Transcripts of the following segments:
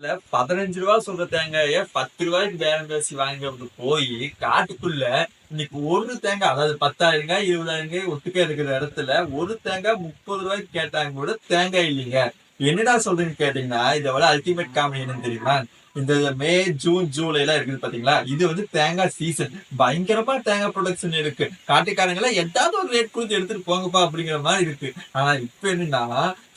இல்ல பதினஞ்சு ரூபா சொல்ற தேங்காய பத்து ரூபாய்க்கு பேரம் பேசி வாங்கிட்டு போய் காட்டுக்குள்ள இன்னைக்கு ஒரு தேங்காய் அதாவது பத்தாயிரங்க இருபதாயிரங்க ஒட்டுக்கா இருக்கிற இடத்துல ஒரு தேங்காய் முப்பது ரூபாய்க்கு கேட்டாங்க கூட தேங்காய் இல்லைங்க. என்னடா சொல்றீங்கன்னு கேட்டீங்கன்னா இதை விட அல்டிமேட் காமெடி என்னன்னு தெரியுமா? இந்த மே ஜூன் ஜூலை எல்லாம் இருக்குது பாத்தீங்களா? இது வந்து தேங்காய் சீசன் பயங்கரமா தேங்காய் ப்ரொடக்ஷன் இருக்கு. காட்டுக்காரங்க எல்லாம் எதாவது ஒரு ரேட் கொடுத்து எடுத்துட்டு போங்கப்பா அப்படிங்கிற மாதிரி இருக்கு. ஆனா இப்ப என்னன்னா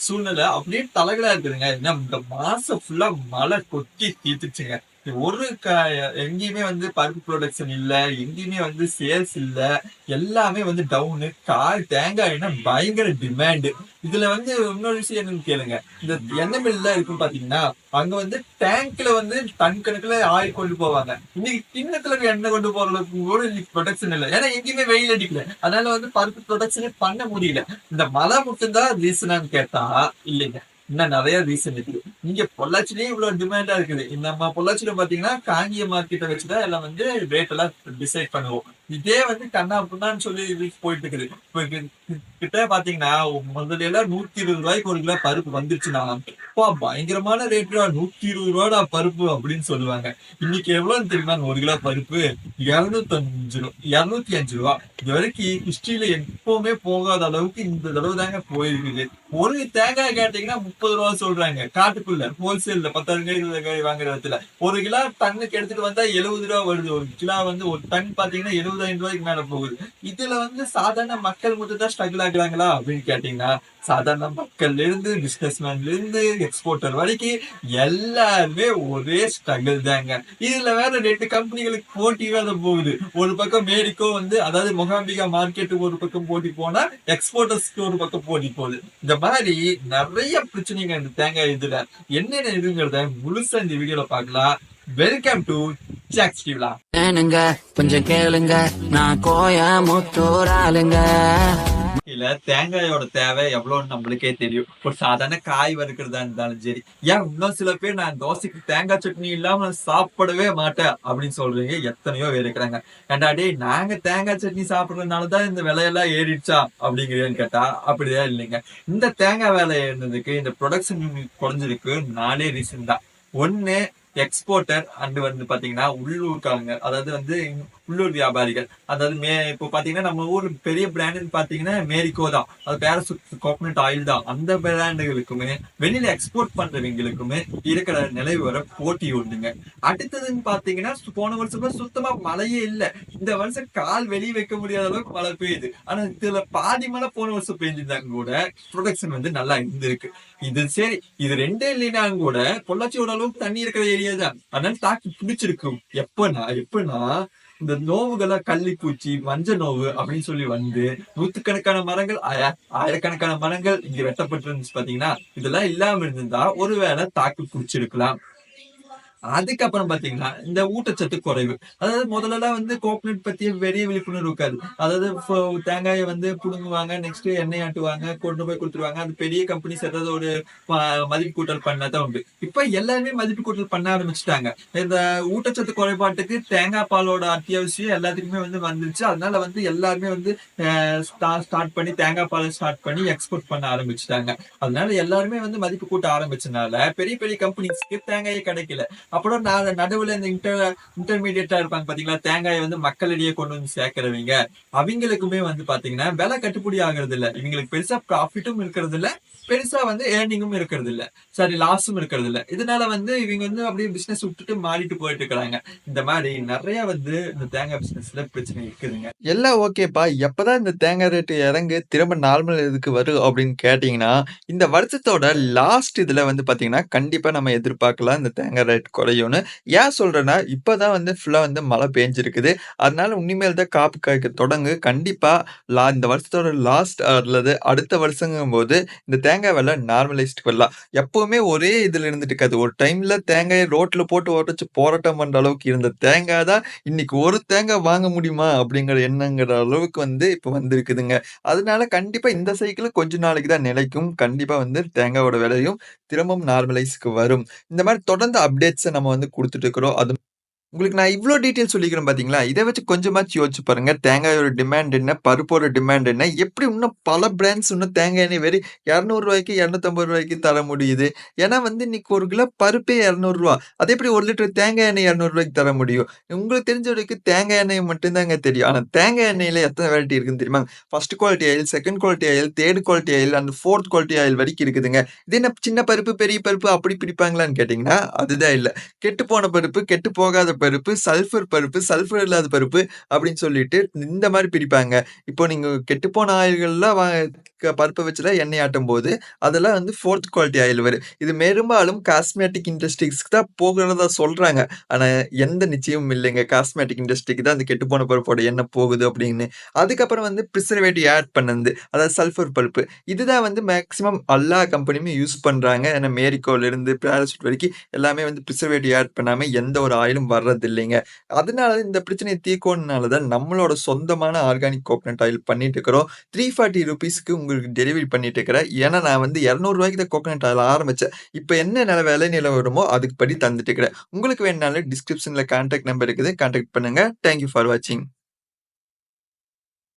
சூழ்நிலை அப்படியே தலைகளா இருக்குதுங்க. என்ன இந்த மாசம் ஃபுல்லா மழை கொட்டி தீர்த்துச்சுங்க ஒரு க எங்கேயுமே வந்து பருப்பு ப்ரொடக்ஷன் இல்ல எங்கேயுமே வந்து சேல்ஸ் இல்ல எல்லாமே வந்து டவுனு கால் தேங்காய்னா பயங்கர டிமாண்டு இதுல வந்து இன்னொரு விஷயம் என்னன்னு கேளுங்க. இந்த எண்ணெய் மில்ல இருக்கும் பாத்தீங்கன்னா அங்க வந்து டேங்க்ல வந்து டன் கணக்குல ஆயில் கொண்டு போவாங்க. இன்னைக்கு கிண்ணத்துல எண்ணெய் கொண்டு போறதுக்கு கூட இன்னைக்கு ப்ரொடக்ஷன் இல்லை. ஏன்னா எங்கேயுமே வெயில் அடிக்கல. அதனால வந்து பருப்பு ப்ரொடக்ஷனே பண்ண முடியல. இந்த மழை மட்டும்தான் ரீசனான்னு கேட்டா இல்லைங்க. இன்னும் நிறைய ரீசன் இருக்கு. இங்க பொள்ளாச்சிலேயே இவ்வளவு டிமாண்டா இருக்குது. நம்ம பொள்ளாச்சியில பாத்தீங்கன்னா காங்கிய மார்க்கெட்டை வச்சுதான் எல்லாம் வந்து ரேட் எல்லாம் டிசைட் பண்ணுவோம். இதே வந்து கண்ணா புண்ணான்னு சொல்லி போயிட்டு இருக்குது. இப்ப கிட்ட பாத்தீங்கன்னா முதல்ல எல்லாம் நூத்தி இருபது ரூபாய்க்கு ஒரு கிலோ பருப்பு வந்துருச்சுன்னா அப்பா பயங்கரமான ரேட்டுடா நூத்தி இருபது ரூபாடா பருப்பு அப்படின்னு சொல்லுவாங்க. இன்னைக்கு எவ்வளவுன்னு தெரியுமா? ஒரு கிலோ பருப்பு இரநூத்தஞ்சு ரூபா இருநூத்தி அஞ்சு ரூபா. இது வரைக்கும் ஹிஸ்டரியில எப்பவுமே போகாத அளவுக்கு இந்த தடவை தாங்க போயிருக்குது. ஒரு தேங்காய் கேட்டீங்கன்னா முப்பது ரூபா சொல்றாங்க. காட்டுக்குள்ள ஹோல்சேல்ல பத்தாயிரம் காய் இருபது காய் வாங்குற இடத்துல. ஒரு கிலோ டன்னுக்கு எடுத்துட்டு வந்தா எழுபது ரூபா வருது. ஒரு கிலோ வந்து ஒரு டன் பாத்தீங்கன்னா எழுபதாயிரம் ரூபாய்க்கு மேல போகுது. இதுல வந்து சாதாரண மக்கள் மட்டும் தான் ஸ்ட்ரகிள் ஆகுறாங்களா அப்படின்னு கேட்டீங்கன்னா சாதாரண மக்கள்ல இருந்து பிசினஸ் மேன்ல இருந்து எக்ஸ்போர்ட்டர் வரைக்கும் எல்லாருமே ஒரே ஸ்ட்ரகிள் தாங்க. இதுல வேற ரெண்டு கம்பெனிகளுக்கு போட்டி வேற போகுது. ஒரு பக்கம் மேடிக்கோ வந்து அதாவது மொகாம்பிகா மார்க்கெட்டுக்கு ஒரு பக்கம் போட்டி போனா எக்ஸ்போர்ட்டர்ஸ்க்கு ஒரு பக்கம் போட்டி போகுது. இந்த மாதிரி நிறைய பிரச்சனைங்க இந்த தேங்காய் இதுல. என்னென்ன இதுங்கிறத முழுசா இந்த வீடியோல பார்க்கலாம். வெல்கம் டு ஜாக் ஸ்டீவ்லா ஏனுங்க கொஞ்சம் கேளுங்க. நான் கோயமுத்தூர் ஆளுங்க. இல்ல தேங்காயோட தேவை எவ்வளவுன்னு நம்மளுக்கே தெரியும். ஒரு சாதாரண காய் வறுக்கிறதா இருந்தாலும் சரி. ஏன் இன்னும் சில பேர் நான் தோசைக்கு தேங்காய் சட்னி இல்லாம நான் சாப்பிடவே மாட்டேன் அப்படின்னு சொல்றீங்க எத்தனையோ பேர் இருக்கிறாங்க. ஏன்டா நாங்க தேங்காய் சட்னி சாப்பிடறதுனாலதான் இந்த விலையெல்லாம் ஏறிடுச்சா அப்படிங்கிறேன்னு கேட்டா அப்படிதான் இல்லைங்க. இந்த தேங்காய் வேலை ஏறினதுக்கு இந்த ப்ரொடக்ஷன் குறைஞ்சிருக்கு நாலே ரீசன் தான். ஒன்னு எக்ஸ்போர்ட்டர் அண்டு வந்து பாத்தீங்கன்னா உள்ளூர்காரங்க அதாவது வந்து உள்ளூர் வியாபாரிகள். அதாவது மே இப்போ பாத்தீங்கன்னா நம்ம ஊர் பெரிய பிராண்டுன்னு பாத்தீங்கன்னா மேரிகோ தான். அது பேரசுட் கோகனட் ஆயில் தான். அந்த பிராண்டுகளுக்குமே வெளியில எக்ஸ்போர்ட் பண்றவங்களுக்குமே இருக்கிற நிலை வர போட்டி உண்டுங்க. அடுத்ததுன்னு பாத்தீங்கன்னா போன வருஷம் சுத்தமாக சுத்தமா மழையே இல்ல. இந்த வருஷம் கால் வெளியே வைக்க முடியாத அளவுக்கு மழை பெய்யுது. ஆனா இதுல பாதி மழை போன வருஷம் பெஞ்சிருந்தாங்க கூட ப்ரொடக்ஷன் வந்து நல்லா இருந்திருக்கு. இது சரி இது ரெண்டே இல்லைனா கூட பொள்ளாச்சி ஓரளவுக்கு தண்ணி இருக்கிற ஏரியா தான். அதனால தாக்கி பிடிச்சிருக்கும். எப்பனா எப்பன்னா இந்த நோவுகள கள்ளிப்பூச்சி மஞ்ச நோவு அப்படின்னு சொல்லி வந்து நூத்துக்கணக்கான மரங்கள் ஆயிரக்கணக்கான மரங்கள் இங்க வெட்டப்பட்டிருந்துச்சு பாத்தீங்கன்னா இதெல்லாம் இல்லாம இருந்திருந்தா ஒருவேளை தாக்கு பிடிச்சிருக்கலாம். அதுக்கப்புறம் பாத்தீங்கன்னா இந்த ஊட்டச்சத்து குறைவு. அதாவது முதல்லலாம் வந்து கோகனட் பத்தி பெரிய விழிப்புணர்வு இருக்காது. அதாவது தேங்காயை வந்து புடுங்குவாங்க நெக்ஸ்ட் எண்ணெய் ஆட்டுவாங்க கொண்டு போய் கொடுத்துருவாங்க. அது பெரிய கம்பெனிஸ் ஏதாவது ஒரு மதிப்பு கூட்டல் பண்ணதான் உண்டு. இப்ப எல்லாருமே மதிப்பு கூட்டல் பண்ண ஆரம்பிச்சுட்டாங்க. இந்த ஊட்டச்சத்து குறைபாட்டுக்கு தேங்காய் பாலோட அத்தியாவசியம் எல்லாத்துக்குமே வந்து வந்துருச்சு. அதனால வந்து எல்லாருமே வந்து ஸ்டார்ட் பண்ணி தேங்காய் பாலை ஸ்டார்ட் பண்ணி எக்ஸ்போர்ட் பண்ண ஆரம்பிச்சுட்டாங்க. அதனால எல்லாருமே வந்து மதிப்பு கூட்ட ஆரம்பிச்சனால பெரிய பெரிய கம்பெனிஸ்க்கு தேங்காயே கிடைக்கல. அப்புறம் நான் நடுவில் இந்த இன்டர் இன்டர்மீடியட்டா இருப்பாங்க பாத்தீங்களா? தேங்காயை வந்து மக்களிடையே கொண்டு வந்து சேர்க்கிறவங்க. அவங்களுக்குமே வந்து பாத்தீங்கன்னா விலை கட்டுப்படி ஆகுறது இல்ல இவங்களுக்கு பெருசா ப்ராஃபிட்டும் இருக்கிறது இல்ல பெருசா வந்து ஏர்னிங்கும் இருக்கிறது இல்ல சரி லாஸும் இருக்கிறது இல்ல இதனால வந்து இவங்க வந்து அப்படியே பிசினஸ் விட்டுட்டு மாறிட்டு போயிட்டு இருக்கிறாங்க. இந்த மாதிரி நிறைய வந்து இந்த தேங்காய் பிசினஸ்ல பிரச்சனை இருக்குதுங்க. எல்லாம் ஓகேப்பா. எப்பதான் இந்த தேங்காய் ரேட்டு இறங்கு திரும்ப நார்மல் இதுக்கு வரும் அப்படின்னு கேட்டிங்கன்னா இந்த வருஷத்தோட லாஸ்ட் இதில் வந்து பார்த்தீங்கன்னா கண்டிப்பாக நம்ம எதிர்பார்க்கலாம் இந்த தேங்காய் ரேட் குறையும்னு. ஏன் சொல்கிறேன்னா இப்போ தான் வந்து ஃபுல்லாக வந்து மழை பெஞ்சிருக்குது. அதனால உனிமேல் தான் காப்பு காய்க்க தொடங்கு. கண்டிப்பாக லா இந்த வருஷத்தோட லாஸ்ட் அல்லது அடுத்த வருஷங்கும் போது இந்த தேங்காய் வெலை நார்மலைஸ்டுக்கு வரலாம் எப்போவுமே ஒரே இதில் இருந்துட்டு இருக்காது ஒரு டைமில் தேங்காயை ரோட்டில் போட்டு ஓட்டச்சு போராட்டம் பண்ணுற அளவுக்கு இருந்த தேங்காய் தான் இன்னைக்கு ஒரு தேங்காய் வாங்க முடியுமா? அப்படிங்கிற எண்ணங்கிற அளவுக்கு வந்து இப்போ வந்திருக்குதுங்க. அதனால கண்டிப்பாக இந்த சைக்கிள் கொஞ்ச நாளைக்கு தான் நிலைக்கும். கண்டிப்பாக வந்து தேங்காயோட விலையும் திரும்பவும் நார்மலைஸ்க்கு வரும். இந்த மாதிரி தொடர்ந்து அப்டேட்ஸை நம்ம வந்து கொடுத்துட்டு இருக்கிறோம் அது உங்களுக்கு நான் இவ்வளோ டீட்டெயில் சொல்லிக்கிறேன் பார்த்தீங்களா? இதை வச்சு கொஞ்சமாச்சும் யோசிச்சு பாருங்க. தேங்காயோட டிமாண்ட் என்ன? பருப்போட டிமாண்ட் என்ன? எப்படி இன்னும் பல பிராண்ட்ஸ் இன்னும் தேங்காய் எண்ணெய் வெறும் இரநூறுவாய்க்கு இரநூத்தம்பது ரூபாய்க்கு தர முடியுது. ஏன்னா வந்து இன்னைக்கு ஒரு கிலோ பருப்பே இரநூறுவா அதே எப்படி ஒரு லிட்டர் தேங்காய் எண்ணெய் இரநூறுவாய்க்கு தர முடியும்? உங்களுக்கு தெரிஞ்ச வரைக்கும் தேங்காய் எண்ணெய் மட்டும்தாங்க தெரியும். ஆனால் தேங்காய் எண்ணெயில் எத்தனை வெரைட்டி இருக்குன்னு தெரியுமா first quality oil, second quality oil, third quality oil and fourth quality oil வரைக்கும் இருக்குதுங்க. இது என்ன சின்ன பருப்பு, பெரிய பருப்பு அப்படி பிடிப்பாங்களான்னு கேட்டிங்கன்னா அதுதான் இல்ல. கெட்டுப்போன பருப்பு, கெட்டு போகாத பருப்பு, சல்ஃபர் பருப்பு, சல்ஃபர் இல்லாத பருப்பு அப்படின்னு சொல்லிட்டு இந்த மாதிரி பிரிப்பாங்க. இப்போ நீங்கள் கெட்டுப்போன ஆயில்கள்லாம் வா பருப்பை வச்சுலாம் எண்ணெய் ஆட்டும்போது, அதெல்லாம் வந்து ஃபோர்த் குவாலிட்டி ஆயில் வரும். இது பெரும்பாலும் காஸ்மெட்டிக் இண்டஸ்ட்ரிஸ்க்கு தான் போகிறதா சொல்கிறாங்க ஆனால் எந்த நிச்சயமும் இல்லைங்க. காஸ்மெட்டிக் இண்டஸ்ட்ரிக்கு தான் அந்த கெட்டுப்போன பருப்போட எண்ணெய் போகுது அப்படின்னு. அதுக்கப்புறம் வந்து பிரிசர்வேட்டிவ் ஆட் பண்ணது. அதாவது சல்ஃபர் பருப்பு. இதுதான் வந்து மேக்ஸிமம் எல்லா கம்பெனியுமே யூஸ் பண்ணுறாங்க ஏன்னா மேரிகோலிருந்து பேராசூட் வரைக்கும் எல்லாமே வந்து பிரிசர்வேட்டிவ் ஆட் பண்ணாமல் எந்த ஒரு ஆயிலும் வர்றதில்லைங்க. அதனால இந்த பிரச்சனையை தீர்க்கணுனால தான் நம்மளோட சொந்தமான ஆர்கானிக் கோகனட் ஆயில் பண்ணிட்டு இருக்கிறோம். ₹340க்கு உங்களுக்கு டெலிவரி பண்ணிட்டு இருக்கிறேன். ஏன்னா நான் வந்து இரநூறுவாய்க்கு தான் கோகனட் ஆயில் ஆரம்பிச்சேன். இப்போ என்ன நில விலை நிலவரமோ அதுக்கு படி தந்துட்டு இருக்கிறேன். உங்களுக்கு வேணாலும் டிஸ்கிரிப்ஷனில் கான்டாக்ட் நம்பர் இருக்குது. கான்டாக்ட் பண்ணுங்க. தேங்க் யூ ஃபார் வாட்சிங்.